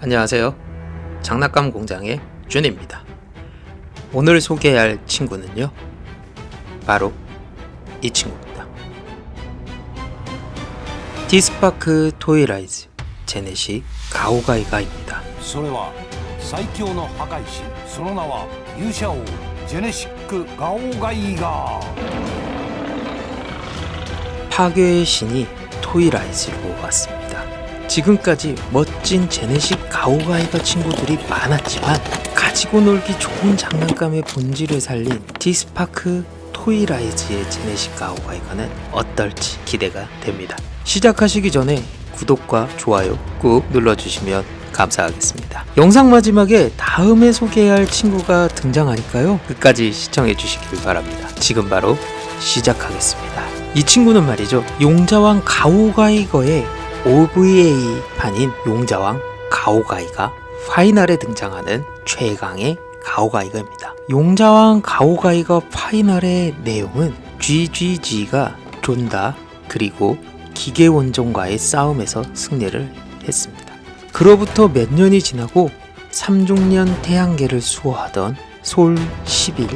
안녕하세요. 장난감 공장의 준입니다. 오늘 소개할 친구는요. 바로 이 친구입니다. 디스파크 토이라이즈 제네시 가오가이가입니다. それは最強の破壊神その名は勇者王ジェネシック・ガオガイガー 파괴의 신이 토이라이즈로 왔습니다. 지금까지 멋 진 제네식 가오가이가 친구들이 많았지만 가지고 놀기 좋은 장난감의 본질을 살린 디스파크 토이라이즈의 제네식 가오가이가는 어떨지 기대가 됩니다. 시작하시기 전에 구독과 좋아요 꾹 눌러주시면 감사하겠습니다. 영상 마지막에 다음에 소개할 친구가 등장하니까요. 끝까지 시청해 주시길 바랍니다. 지금 바로 시작하겠습니다. 이 친구는 말이죠. 용자왕 가오가이거의 OVA 판인 용자왕 가오가이가 파이널에 등장하는 최강의 가오가이거입니다. 용자왕 가오가이거 파이널의 내용은 GGG가 존다 그리고 기계 원종과의 싸움에서 승리를 했습니다. 그로부터 몇 년이 지나고 삼중년 태양계를 수호하던 솔 11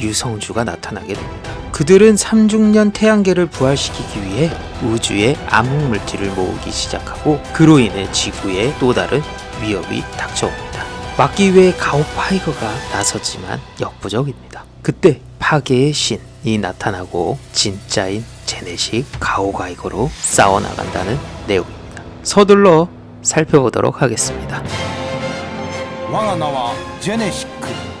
유성주가 나타나게 됩니다. 그들은 삼중년 태양계를 부활시키기 위해 우주의 암흑물질을 모으기 시작하고 그로 인해 지구에 또 다른 위협이 닥쳐옵니다. 막기 위해 가오 파이거가 나섰지만 역부족입니다. 그때 파괴의 신이 나타나고 진짜인 제네식 가오가이거로 싸워나간다는 내용입니다. 서둘러 살펴보도록 하겠습니다. 와가 나와 제네시크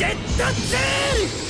ジェットツール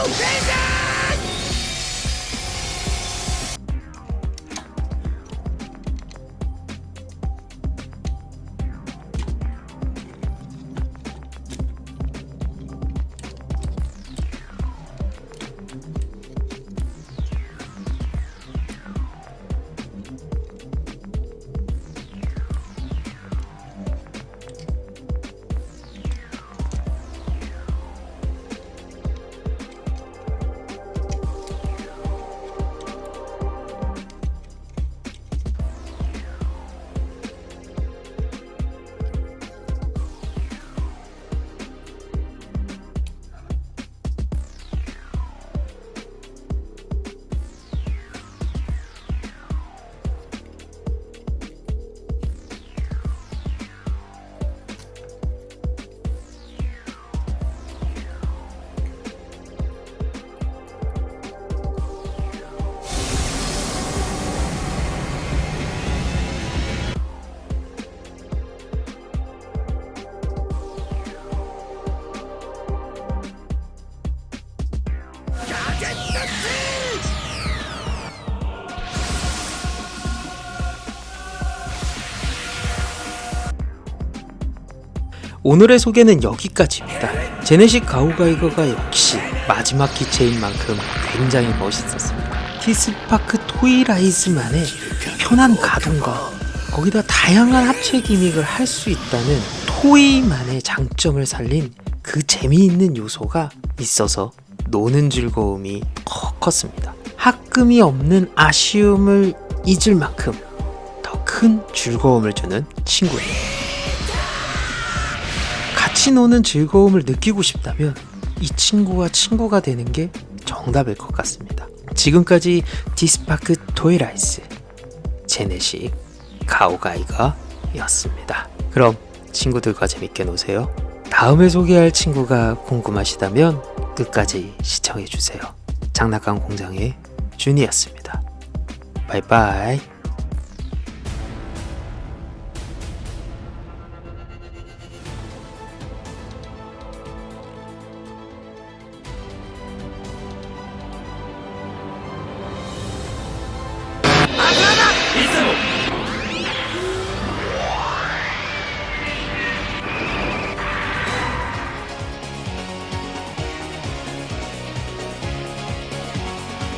Żołnierza! 오늘의 소개는 여기까지입니다. 제네식 가오가이거가 역시 마지막 기체인 만큼 굉장히 멋있었습니다. 티스파크 토이라이즈만의 편한 가동과 거기다 다양한 합체 기믹을 할 수 있다는 토이만의 장점을 살린 그 재미있는 요소가 있어서 노는 즐거움이 커 컸습니다. 합금이 없는 아쉬움을 잊을 만큼 더 큰 즐거움을 주는 친구예요. 노는 즐거움을 느끼고 싶다면 이 친구와 친구가 되는 게 정답일 것 같습니다. 지금까지 디스파크 토이라이스 제네식 가오가이가 였습니다. 그럼 친구들과 재밌게 노세요. 다음에 소개할 친구가 궁금하시다면 끝까지 시청해주세요. 장난감 공장의 준이었습니다. 바이바이.